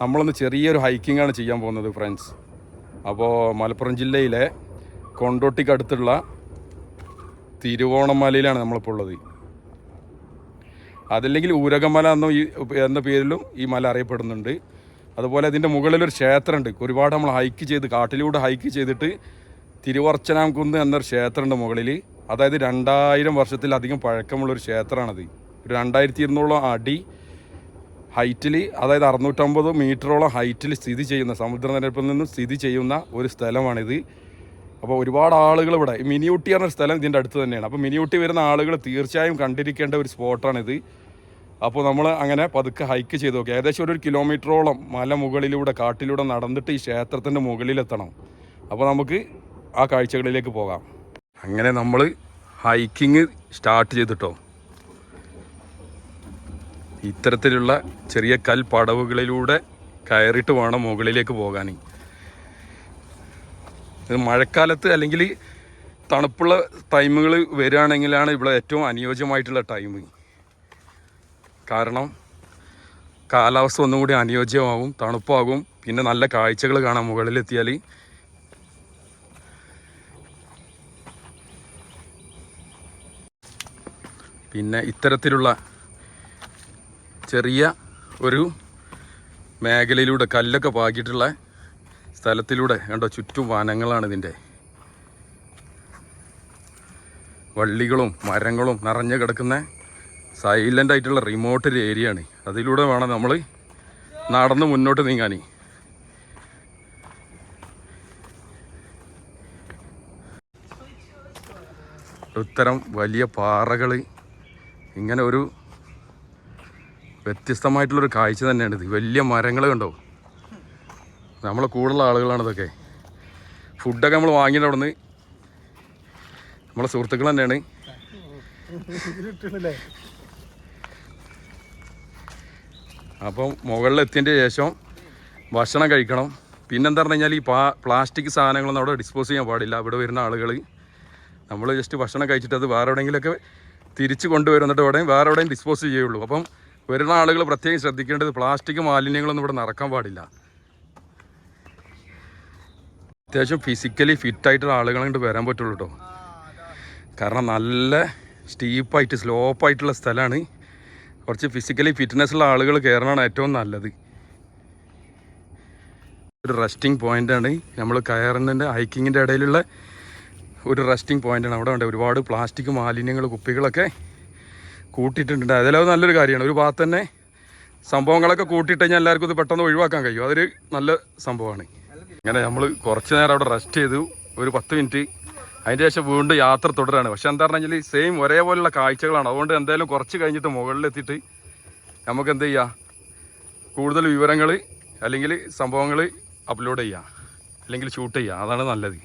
നമ്മളൊന്ന് ചെറിയൊരു ഹൈക്കിംഗ് ആണ് ചെയ്യാൻ പോകുന്നത് ഫ്രണ്ട്സ് അപ്പോൾ മലപ്പുറം ജില്ലയിലെ കൊണ്ടോട്ടിക്കടുത്തുള്ള തിരുവോണമലയിലാണ് നമ്മളിപ്പോൾ ഉള്ളത്. അതല്ലെങ്കിൽ ഊരകമല എന്ന ഈ എന്ന പേരിലും ഈ മല അറിയപ്പെടുന്നുണ്ട്. അതുപോലെ അതിന്റെ മുകളിലൊരു ക്ഷേത്രമുണ്ട്. ഒരുപാട് നമ്മൾ ഹൈക്ക് ചെയ്ത് കാട്ടിലൂടെ ഹൈക്ക് ചെയ്തിട്ട് തിരുവർച്ചനാംകുന്ന് എന്നൊരു ക്ഷേത്രമുണ്ട് മുകളിൽ അതായത് രണ്ടായിരം വർഷത്തിലധികം പഴക്കമുള്ളൊരു ക്ഷേത്രമാണത്. ഒരു രണ്ടായിരത്തി ഇരുന്നൂറോളം അടി ഹൈറ്റിൽ അതായത് അറുന്നൂറ്റമ്പത് മീറ്ററോളം ഹൈറ്റിൽ സ്ഥിതി ചെയ്യുന്ന സമുദ്രനിരപ്പിൽ നിന്നും സ്ഥിതി ചെയ്യുന്ന ഒരു സ്ഥലമാണിത്. അപ്പോൾ ഒരുപാട് ആളുകൾ ഇവിടെ മിനിയൂട്ടി എന്ന സ്ഥലം ഇതിന്റെ അടുത്ത് തന്നെയാണ്. അപ്പോൾ മിനിയൂട്ടി വരുന്ന ആളുകൾ തീർച്ചയായും കണ്ടിരിക്കേണ്ട ഒരു സ്പോട്ടാണിത്. അപ്പോൾ നമ്മൾ അങ്ങനെ പതുക്കെ ഹൈക്ക് ചെയ്ത് നോക്കി. ഏകദേശം ഒരു കിലോമീറ്ററോളം മല മുകളിലൂടെ കാട്ടിലൂടെ നടന്നിട്ട് ഈ ക്ഷേത്രത്തിന്റെ മുകളിലെത്തണം. അപ്പോൾ നമുക്ക് ആ കാഴ്ചകളിലേക്ക് പോകാം. അങ്ങനെ നമ്മൾ ഹൈക്കിങ് സ്റ്റാർട്ട് ചെയ്തിട്ടോ? ഇത്തരത്തിലുള്ള ചെറിയ കൽപ്പടവുകളിലൂടെ കയറിയിട്ട് വേണം മുകളിലേക്ക് പോകാൻ. ഇത് മഴക്കാലത്ത് അല്ലെങ്കിൽ തണുപ്പുള്ള ടൈമുകൾ വരികയാണെങ്കിലാണ് ഇവിടെ ഏറ്റവും അനുയോജ്യമായിട്ടുള്ള ടൈം. കാരണം കാലാവസ്ഥ ഒന്നും കൂടി അനുയോജ്യമാവും തണുപ്പാകും. പിന്നെ നല്ല കാഴ്ചകൾ കാണാം മുകളിലെത്തിയാൽ പിന്നെ ഇത്തരത്തിലുള്ള ചെറിയ ഒരു മേഖലയിലൂടെ കല്ലൊക്കെ പാകിയിട്ടുള്ള സ്ഥലത്തിലൂടെ കണ്ടോ ചുറ്റും വനങ്ങളാണ് ഇതിന്റെ. വള്ളികളും മരങ്ങളും നിറഞ്ഞു കിടക്കുന്ന സൈലന്റ് ആയിട്ടുള്ള റിമോട്ട് ഒരു ഏരിയ ആണ്. അതിലൂടെ വേണം നമ്മൾ നടന്ന് മുന്നോട്ട് നീങ്ങാൻ. ഇത്തരം വലിയ പാറകൾ ഇങ്ങനെ ഒരു വ്യത്യസ്തമായിട്ടുള്ളൊരു കാഴ്ച തന്നെയാണ് ഇത് വലിയ മരങ്ങൾ കണ്ടോ? നമ്മളെ കൂടുതലുള്ള ആളുകളാണ് ഇതൊക്കെ ഫുഡൊക്കെ നമ്മൾ വാങ്ങിയിട്ട് അവിടെ നിന്ന് നമ്മളെ സുഹൃത്തുക്കൾ തന്നെയാണ്. അപ്പം മുകളിൽ മുകളിലെത്തിയതിന്റെ ശേഷം ഭക്ഷണം കഴിക്കണം. പിന്നെന്താ പറഞ്ഞു കഴിഞ്ഞാൽ ഈ പാ പ്ലാസ്റ്റിക് സാധനങ്ങളൊന്നും അവിടെ ഡിസ്പോസ് ചെയ്യാൻ പാടില്ല. ഇവിടെ വരുന്ന ആളുകൾ നമ്മൾ ജസ്റ്റ് ഭക്ഷണം കഴിച്ചിട്ട് അത് വേറെ എവിടെയെങ്കിലുമൊക്കെ തിരിച്ച് കൊണ്ടുവരുന്നിട്ട് അവിടെയും വേറെ എവിടെയും ഡിസ്പോസ് ചെയ്യുള്ളൂ. അപ്പം വരുന്ന ആളുകൾ പ്രത്യേകം ശ്രദ്ധിക്കേണ്ടത് പ്ലാസ്റ്റിക് മാലിന്യങ്ങളൊന്നും ഇവിടെ നടക്കാൻ പാടില്ല. അത്യാവശ്യം ഫിസിക്കലി ഫിറ്റായിട്ടുള്ള ആളുകളെ കൊണ്ട് വരാൻ പറ്റുള്ളൂ കേട്ടോ കാരണം നല്ല സ്റ്റീപ്പായിട്ട് സ്ലോപ്പായിട്ടുള്ള സ്ഥലമാണ്. കുറച്ച് ഫിസിക്കലി ഫിറ്റ്നസ് ഉള്ള ആളുകൾ കയറണമാണ് ഏറ്റവും നല്ലത്. ഒരു റെസ്റ്റിംഗ് പോയിന്റാണ് നമ്മൾ കയറുന്നതിന്റെ ഹൈക്കിങ്ങിന്റെ ഇടയിലുള്ള ഒരു റെസ്റ്റിംഗ് പോയിന്റാണ് അവിടെ ഉണ്ട് ഒരുപാട് പ്ലാസ്റ്റിക് മാലിന്യങ്ങൾ കുപ്പികളൊക്കെ കൂട്ടിയിട്ടുണ്ട്. അതിലത് നല്ലൊരു കാര്യമാണ്. ഒരു ഭാഗത്ത് തന്നെ സംഭവങ്ങളൊക്കെ കൂട്ടിയിട്ട് കഴിഞ്ഞാൽ എല്ലാവർക്കും ഇത് പെട്ടെന്ന് ഒഴിവാക്കാൻ കഴിയും. അതൊരു നല്ല സംഭവമാണ്. അങ്ങനെ നമ്മൾ കുറച്ച് നേരം അവിടെ റെസ്റ്റ് ചെയ്തു. ഒരു പത്ത് മിനിറ്റ് അതിന്റെ ശേഷം വീണ്ടും യാത്ര തുടരാണ്. പക്ഷെ എന്താ പറഞ്ഞാൽ സെയിം ഒരേപോലെയുള്ള കാഴ്ചകളാണ്. അതുകൊണ്ട് എന്തായാലും കുറച്ച് കഴിഞ്ഞിട്ട് മുകളിലെത്തിയിട്ട് നമുക്ക് എന്ത് ചെയ്യാം? കൂടുതൽ വിവരങ്ങൾ അല്ലെങ്കിൽ സംഭവങ്ങൾ അപ്ലോഡ് ചെയ്യാം. അല്ലെങ്കിൽ ഷൂട്ട് ചെയ്യാം. അതാണ് നല്ലത്.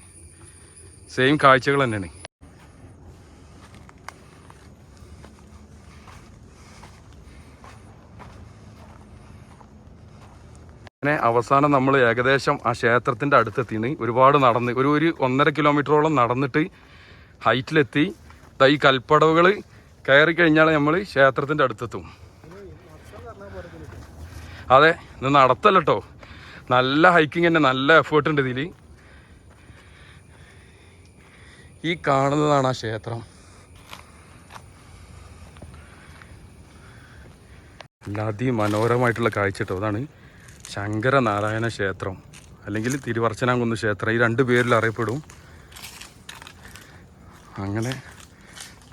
സെയിം കാഴ്ചകൾ തന്നെയാണ്. അങ്ങനെ അവസാനം നമ്മൾ ഏകദേശം ആ ക്ഷേത്രത്തിന്റെ അടുത്തെത്തിന് ഒരുപാട് നടന്ന് ഒരു ഒരു ഒന്നര കിലോമീറ്ററോളം നടന്നിട്ട് ഹൈറ്റിലെത്തി. ഈ കൽപ്പടവുകൾ കയറി കഴിഞ്ഞാൽ നമ്മൾ ക്ഷേത്രത്തിന്റെ അടുത്തെത്തും. അതെ ഇത് നടത്തല്ല കേട്ടോ നല്ല ഹൈക്കിങ് തന്നെ നല്ല എഫേർട്ട് ഉണ്ട് ഇതിൽ ഈ കാണുന്നതാണ് ആ ക്ഷേത്രം. അതിമനോഹരമായിട്ടുള്ള കാഴ്ച കേട്ടോ അതാണ്. ശങ്കരനാരായണ ക്ഷേത്രം അല്ലെങ്കിൽ തിരുവർച്ചനാംകുന്ന് ക്ഷേത്രം ഈ രണ്ട് പേരിൽ അറിയപ്പെടും. അങ്ങനെ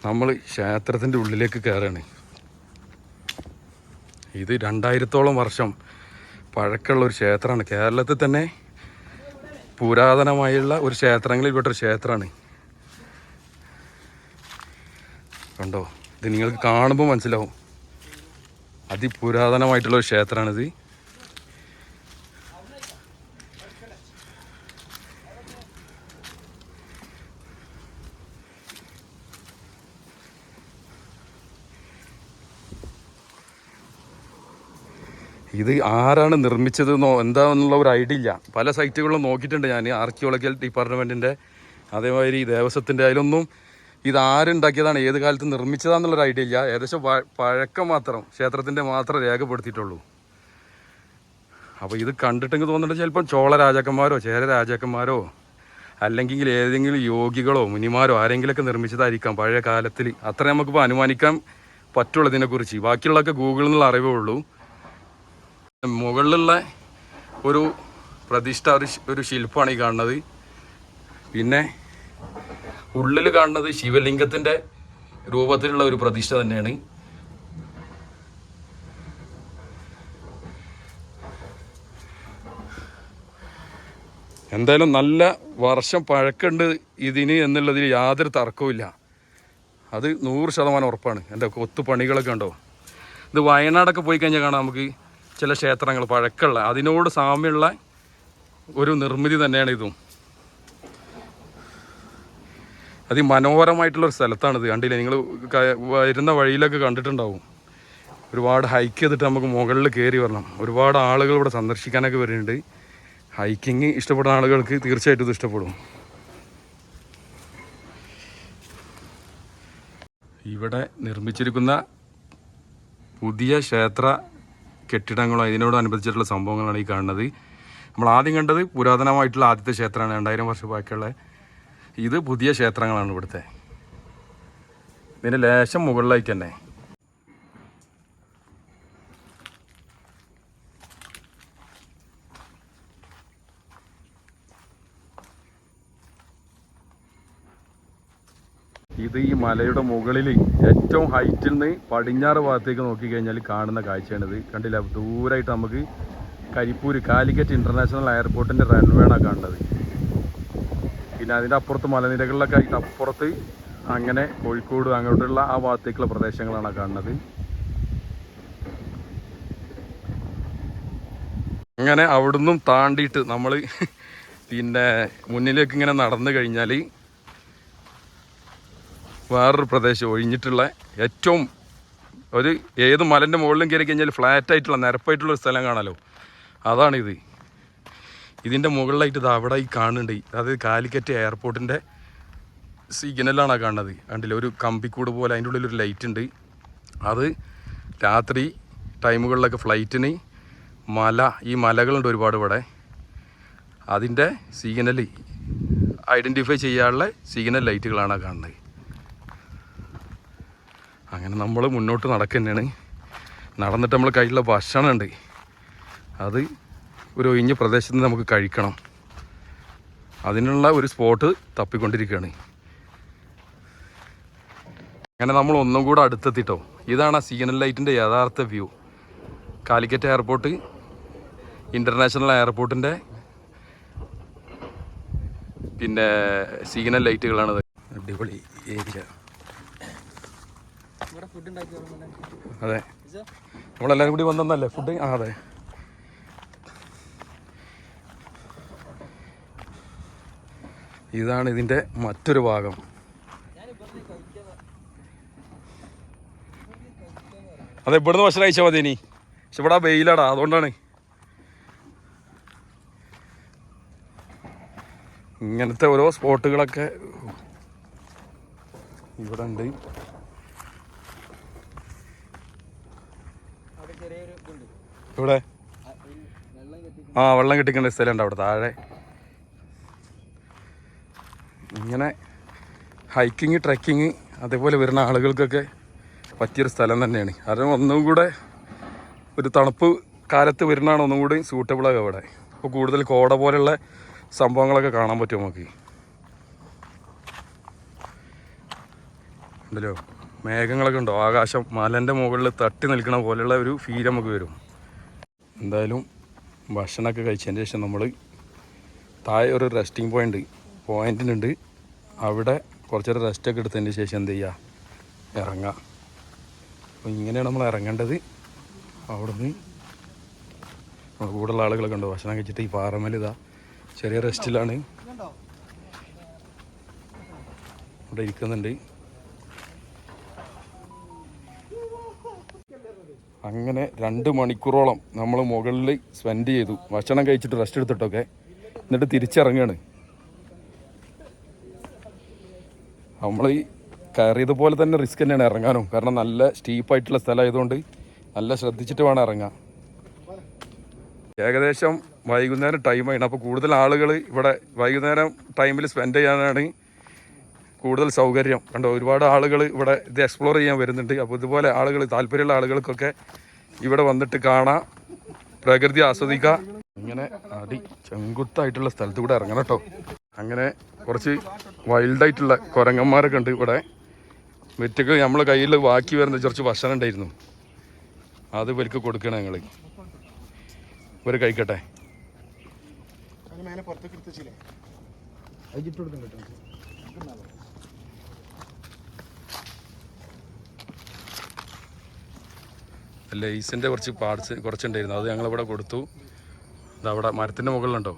നമ്മൾ ക്ഷേത്രത്തിന്റെ ഉള്ളിലേക്ക് കയറുകയാണ്. ഇത് രണ്ടായിരത്തോളം വർഷം പഴക്കമുള്ള ഒരു ക്ഷേത്രമാണ്. കേരളത്തിൽ തന്നെ പുരാതനമായുള്ള ഒരു ക്ഷേത്രങ്ങളിൽ പെട്ട ഒരു ക്ഷേത്രമാണ്. കണ്ടോ? ഇത് നിങ്ങൾക്ക് കാണുമ്പോൾ മനസ്സിലാവും. അതിപുരാതനമായിട്ടുള്ള ഒരു ക്ഷേത്രമാണിത്. ഇത് ആരാണ് നിർമ്മിച്ചതെന്നോ എന്താണെന്നുള്ള ഒരു ഐഡിയ ഇല്ല. പല സൈറ്റുകളിലും നോക്കിയിട്ടുണ്ട് ഞാൻ. ആർക്കിയോളജിക്കൽ ഡിപ്പാർട്ട്മെന്റിന്റെ അതേമാതിരി ദേവസ്വത്തിന്റെ അതിലൊന്നും ഇത് ആരുണ്ടാക്കിയതാണ് ഏത് കാലത്ത് നിർമ്മിച്ചതാണെന്നുള്ളൊരു ഐഡിയ ഇല്ല. ഏകദേശം പഴക്കം മാത്രം ക്ഷേത്രത്തിന്റെ മാത്രം രേഖപ്പെടുത്തിയിട്ടുള്ളൂ. അപ്പോൾ ഇത് കണ്ടിട്ടെങ്കിൽ തോന്നുന്നുണ്ട് ചിലപ്പം ചോള രാജാക്കന്മാരോ ചേര രാജാക്കന്മാരോ അല്ലെങ്കിൽ ഏതെങ്കിലും യോഗികളോ മുനിമാരോ ആരെങ്കിലുമൊക്കെ നിർമ്മിച്ചതായിരിക്കാം പഴയ കാലത്തിൽ അത്ര നമുക്കിപ്പോൾ അനുമാനിക്കാൻ പറ്റുള്ളതിനെക്കുറിച്ച്. ബാക്കിയുള്ളതൊക്കെ ഗൂഗിളിൽ നിന്നുള്ള അറിവേ ഉള്ളൂ. മുകളിലുള്ള ഒരു പ്രതിഷ്ഠ ഒരു ഒരു ശില്പമാണ് ഈ കാണുന്നത്. പിന്നെ ഉള്ളിൽ കാണുന്നത് ശിവലിംഗത്തിന്റെ രൂപത്തിലുള്ള ഒരു പ്രതിഷ്ഠ തന്നെയാണ്. എന്തായാലും നല്ല വർഷം പഴക്കുണ്ട് ഇതിന് എന്നുള്ളതിൽ യാതൊരു തർക്കവുമില്ല അത് നൂറ് ശതമാനം ഉറപ്പാണ്. എന്റെ കൊത്തു പണികളൊക്കെ ഉണ്ടോ? ഇത് വയനാടൊക്കെ പോയി കഴിഞ്ഞാൽ കാണാം നമുക്ക്. ചില ക്ഷേത്രങ്ങൾ പഴക്കമുള്ള അതിനോട് സാമ്യമുള്ള ഒരു നിർമ്മിതി തന്നെയാണ് ഇതും. അതിമനോഹരമായിട്ടുള്ളൊരു സ്ഥലത്താണിത്. കണ്ടില്ലേ? നിങ്ങൾ വരുന്ന വഴിയിലൊക്കെ കണ്ടിട്ടുണ്ടാവും. ഒരുപാട് ഹൈക്ക് ചെയ്തിട്ട് നമുക്ക് മുകളിൽ കയറി വരണം. ഒരുപാട് ആളുകൾ ഇവിടെ സന്ദർശിക്കാനൊക്കെ വരുന്നുണ്ട്. ഹൈക്കിങ് ഇഷ്ടപ്പെടുന്ന ആളുകൾക്ക് തീർച്ചയായിട്ടും ഇത് ഇഷ്ടപ്പെടും. ഇവിടെ നിർമ്മിച്ചിരിക്കുന്ന പുതിയ ക്ഷേത്ര കെട്ടിടങ്ങളോ ഇതിനോടനുബന്ധിച്ചിട്ടുള്ള സംഭവങ്ങളാണ് ഈ കാണുന്നത്. നമ്മൾ ആദ്യം കണ്ടത് പുരാതനമായിട്ടുള്ള ആദ്യത്തെ ക്ഷേത്രമാണ്. രണ്ടായിരം വർഷം ബാക്കിയുള്ള ഇത് പുതിയ ക്ഷേത്രങ്ങളാണ് ഇവിടുത്തെ. ഇതിന്റെ ലേശം മുകളിലായിട്ട് തന്നെ. ഇത് ഈ മലയുടെ മുകളിൽ ഏറ്റവും ഹൈറ്റിൽ നിന്ന് പടിഞ്ഞാറ് ഭാഗത്തേക്ക് നോക്കിക്കഴിഞ്ഞാൽ കാണുന്ന കാഴ്ചയാണിത്. കണ്ടില്ല? ദൂരമായിട്ട് നമുക്ക് കരിപ്പൂര് കാലിക്കറ്റ് ഇന്റർനാഷണൽ എയർപോർട്ടിന്റെ റൺവേണാണ് കാണുന്നത് പിന്നെ അതിന്റെ അപ്പുറത്ത് മലനിരകളിലൊക്കെ ആയിട്ട് അപ്പുറത്ത് അങ്ങനെ കോഴിക്കോട് അങ്ങോട്ടുള്ള ആ ഭാഗത്തേക്കുള്ള പ്രദേശങ്ങളാണ് കാണുന്നത്. അങ്ങനെ അവിടുന്നും താണ്ടിയിട്ട് നമ്മൾ പിന്നെ മുന്നിലേക്ക് ഇങ്ങനെ നടന്നു കഴിഞ്ഞാൽ വേറൊരു പ്രദേശം ഒഴിഞ്ഞിട്ടുള്ള ഏറ്റവും ഒരു ഏത് മലന്റെ മുകളിലും കയറി കഴിഞ്ഞാൽ ഫ്ലാറ്റ് ആയിട്ടുള്ള നിരപ്പായിട്ടുള്ള ഒരു സ്ഥലം കാണാലോ? അതാണിത്. ഇതിന്റെ മുകളിലായിട്ട് ഇത് അവിടെ ഈ കാണുന്നുണ്ട്. അതായത് കാലിക്കറ്റ് എയർപോർട്ടിന്റെ സിഗ്നലാണ് ആ കാണുന്നത്. കണ്ടില്ല? ഒരു കമ്പിക്കൂട് പോലെ അതിന്റെ ഉള്ളിൽ ഒരു ലൈറ്റ് ഉണ്ട്. അത് രാത്രി ടൈമുകളിലൊക്കെ ഫ്ലൈറ്റിന് മല ഈ മലകളുണ്ട് ഒരുപാട് ഇവിടെ. അതിന്റെ സിഗ്നൽ ഐഡന്റിഫൈ ചെയ്യാനുള്ള സിഗ്നൽ ലൈറ്റുകളാണ് കാണുന്നത്. അങ്ങനെ നമ്മൾ മുന്നോട്ട് നടക്കുന്നതാണ് നടന്നിട്ട് നമ്മൾ കയ്യിലുള്ള ഭക്ഷണമുണ്ട് അത് ഒരു ഒഴിഞ്ഞ പ്രദേശത്ത് നമുക്ക് കഴിക്കണം. അതിനുള്ള ഒരു സ്പോട്ട് തപ്പിക്കൊണ്ടിരിക്കുകയാണ് അങ്ങനെ നമ്മൾ ഒന്നും കൂടെ അടുത്തെത്തിട്ടോ. ഇതാണ് ആ സിഗ്നൽ ലൈറ്റിന്റെ യഥാർത്ഥ വ്യൂ. കാലിക്കറ്റ് എയർപോർട്ട് ഇന്റർനാഷണൽ എയർപോർട്ടിന്റെ പിന്നെ സിഗ്നൽ ലൈറ്റുകളാണ് അടിപൊളി ഏരിയ ഇവിടെ ഫുഡ് ഉണ്ടാക്കി ഓർമ്മ അതെ. നമ്മളെല്ലാവരും കൂടി വന്നല്ലേ ഫുഡ് ആ അതെ. ഇതാണ് ഇതിന്റെ മറ്റൊരു ഭാഗം. അതെ ഇവിടുന്ന് ഭക്ഷണം കഴിച്ചാൽ മതി ഇനി. പക്ഷെ ഇവിടെ വെയിലാടാ അതുകൊണ്ടാണ്. ഇങ്ങനത്തെ ഓരോ സ്പോട്ടുകളൊക്കെ ഇവിടെ ഉണ്ട് അവിടെ ചെറിയൊരു ഇതുണ്ട് ഇവിടെ ആ, വെള്ളം കെട്ടിക്കേണ്ട സ്ഥലമുണ്ട് അവിടെ താഴെ. ഇങ്ങനെ ഹൈക്കിങ് ട്രക്കിങ് അതേപോലെ വരുന്ന ആളുകൾക്കൊക്കെ പറ്റിയൊരു സ്ഥലം തന്നെയാണ്. കാരണം ഒന്നും കൂടെ ഒരു തണുപ്പ് കാലത്ത് വരുന്നതാണ് ഒന്നും കൂടി സൂട്ടബിളാകുക അവിടെ. ഇപ്പോൾ കൂടുതൽ കോട പോലെയുള്ള സംഭവങ്ങളൊക്കെ കാണാൻ പറ്റും നമുക്ക്. ഉണ്ടല്ലോ? മേഘങ്ങളൊക്കെ ഉണ്ടോ? ആകാശം മലന്റെ മുകളിൽ തട്ടി നിൽക്കണ പോലെയുള്ള ഒരു ഫീൽ നമുക്ക് വരും. എന്തായാലും ഭക്ഷണമൊക്കെ കഴിച്ചതിന് ശേഷം നമ്മൾ താഴെ ഒരു റെസ്റ്റിംഗ് പോയിന്റ് പോയിന്റിനുണ്ട് അവിടെ കുറച്ചൊരു റെസ്റ്റൊക്കെ എടുത്തതിന് ശേഷം എന്ത് ചെയ്യുക ഇറങ്ങുക അപ്പോൾ ഇങ്ങനെയാണ് നമ്മൾ ഇറങ്ങേണ്ടത്. അവിടുന്ന് നമ്മുടെ കൂടെയുള്ള ആളുകളൊക്കെ ഉണ്ടോ? ഭക്ഷണം കഴിച്ചിട്ട് ഈ പാറമേൽ ഇതാ ചെറിയ റെസ്റ്റിലാണ് ഇവിടെ ഇരിക്കുന്നുണ്ട്. അങ്ങനെ രണ്ട് മണിക്കൂറോളം നമ്മൾ മുകളിൽ സ്പെൻഡ് ചെയ്തു. ഭക്ഷണം കഴിച്ചിട്ട് റെസ്റ്റ് എടുത്തിട്ടൊക്കെ. എന്നിട്ട് തിരിച്ചിറങ്ങുകയാണ് നമ്മൾ ഈ കയറിയത് പോലെ തന്നെ റിസ്ക് തന്നെയാണ് ഇറങ്ങാനും. കാരണം നല്ല സ്റ്റീപ്പായിട്ടുള്ള സ്ഥലമായതുകൊണ്ട് നല്ല ശ്രദ്ധിച്ചിട്ട് വേണം ഇറങ്ങാൻ. ഏകദേശം വൈകുന്നേരം ടൈമാണ് അപ്പോൾ കൂടുതൽ ആളുകൾ ഇവിടെ വൈകുന്നേരം ടൈമിൽ സ്പെൻഡ് ചെയ്യാനാണ് കൂടുതൽ സൗകര്യം. കണ്ടോ ഒരുപാട് ആളുകൾ ഇവിടെ ഇത് എക്സ്പ്ലോർ ചെയ്യാൻ വരുന്നുണ്ട്. അപ്പോൾ ഇതുപോലെ ആളുകൾ താല്പര്യമുള്ള ആളുകൾക്കൊക്കെ ഇവിടെ വന്നിട്ട് കാണാം. പ്രകൃതി ആസ്വദിക്കുക ഇങ്ങനെ അടി ചെങ്കുത്തായിട്ടുള്ള സ്ഥലത്ത് കൂടെ ഇറങ്ങണം കേട്ടോ. അങ്ങനെ കുറച്ച് വൈൽഡായിട്ടുള്ള കുരങ്ങന്മാരൊക്കെ ഉണ്ട് ഇവിടെ. വെറ്റക്ക് നമ്മളെ കയ്യിൽ വാക്കി വരുന്ന കുറച്ച് ഭക്ഷണം ഉണ്ടായിരുന്നു. അത് ഇവർക്ക് കൊടുക്കണം ഞങ്ങൾ ഇവർ കഴിക്കട്ടെ. പുറത്തേക്ക് മേലെ പുറത്തേക്ക് അതിട്ട് കൊടുക്കണം കൊടുക്കും കേട്ടോ. ലേസിന്റെ കുറച്ച് പാർട്സ് കുറച്ചുണ്ടായിരുന്നു. അത് ഞങ്ങളിവിടെ കൊടുത്തു. അതവിടെ മരത്തിന്റെ മുകളിലുണ്ടോ?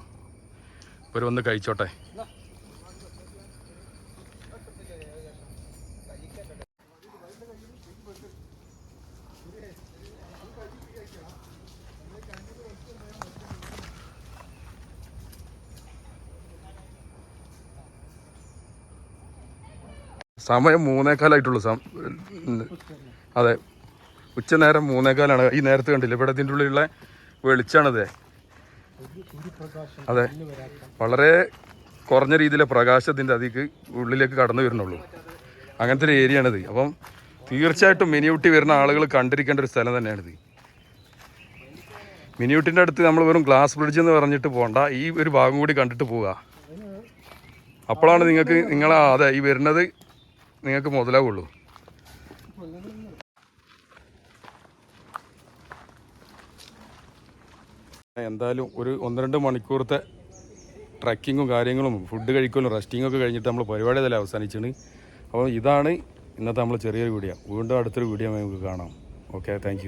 ഇവർ വന്ന് കഴിച്ചോട്ടെ. സമയം മൂന്നേക്കാലായിട്ടുള്ളൂ സം അതെ. ഉച്ച നേരം മൂന്നേക്കാലാണ് ഈ നേരത്തെ കണ്ടില്ല? ഇവിടെ ഇതിന്റെ ഉള്ളിലുള്ള വെളിച്ചാണത് അതെ. വളരെ കുറഞ്ഞ രീതിയിലെ പ്രകാശത്തിന്റെ അതിക്ക് ഉള്ളിലേക്ക് കടന്നു വരുന്നുള്ളൂ. അങ്ങനത്തെ ഒരു ഏരിയ ആണിത് അപ്പം തീർച്ചയായിട്ടും മിനിയൂട്ടി വരുന്ന ആളുകൾ കണ്ടിരിക്കേണ്ട ഒരു സ്ഥലം തന്നെയാണിത്. മിനിയൂട്ടിന്റെ അടുത്ത് നമ്മൾ വെറും ഗ്ലാസ് ബ്രിഡ്ജ് എന്ന് പറഞ്ഞിട്ട് പോകണ്ട ഈ ഒരു ഭാഗം കൂടി കണ്ടിട്ട് പോവുക. അപ്പോഴാണ് നിങ്ങൾക്ക് നിങ്ങൾ അതെ ഈ വരുന്നത് നിങ്ങൾക്ക് മുതലാവുള്ളൂ. എന്തായാലും ഒരു ഒന്ന് രണ്ട് മണിക്കൂറത്തെ ട്രക്കിങ്ങും കാര്യങ്ങളും ഫുഡ് കഴിക്കലും റെസ്റ്റിംഗ് ഒക്കെ കഴിഞ്ഞിട്ട് നമ്മൾ പരിപാടി തന്നെ അവസാനിച്ചാണ്. അപ്പോൾ ഇതാണ് ഇന്നത്തെ നമ്മൾ ചെറിയൊരു വീഡിയോ. വീണ്ടും അടുത്തൊരു വീഡിയോ നമുക്ക് കാണാം. Okay thank